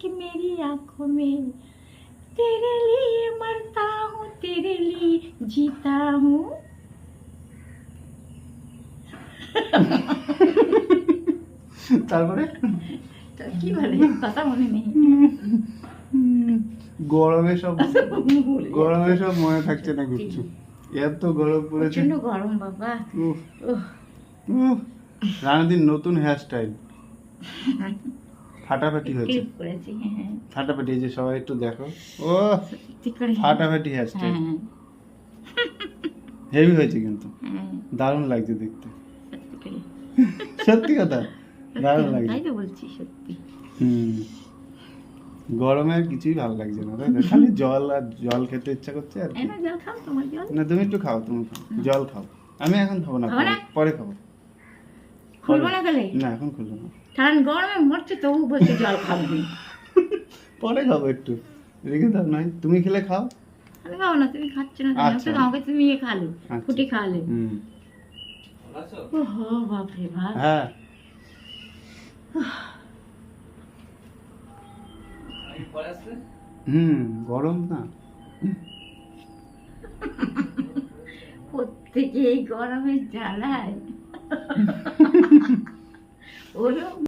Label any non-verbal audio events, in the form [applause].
कि मेरी आंखों में तेरे लिए मरता हूँ तेरे लिए जीता हूँ তারপরে তো কি বলে কথা মনে নেই গরমে সব ভুলে গরমে সব মনে থাকছে না গুচ্ছু এত গরম পড়েছে প্রচন্ড গরম বাবা উফ, উহ, উফ। রানাদিন নতুন হেয়ার স্টাইল [laughs] ফাটাফাটি হয়েছে। ক্লিপ করেছি হ্যাঁ হ্যাঁ। ফাটাফাটি যে সবাই একটু দেখো। ও ঠিক করে। ফাটাফাটি হেয়ার স্টাইল হ্যাঁ। হেভি হয়েছে কিন্তু। হ্যাঁ। দারুণ লাগছে দেখতে। সত্যি কথা? দারুণ লাগছে। তাই তো বলছি সত্যি। হুম। গরমে আর কিছুই ভালো লাগছে না তাই? খালি জল আর জল খেতে ইচ্ছা করছে আর না তুমি একটু খাও তুমি জল খাও। আমি এখন খাব না? পরে খাব। খুলবো না তাহলে? না এখন খুলবো না। কারণ গরমে মরছে তবু বলছে জল খাবি পরে খাব একটু। রেখে দাও নয় তুমি খেলে খাও। আমি খাব না তুমি খাচ্ছ না কেন? আচ্ছা। তো আমাকে তুমি ইয়ে খালো আচ্ছা। ফুটি খাওয়ালে ওহো বাপরে বাপ। হ্যাঁ। হুম গরম না। প্রত্যেকে এই গরমে জ্বালায়। Öyle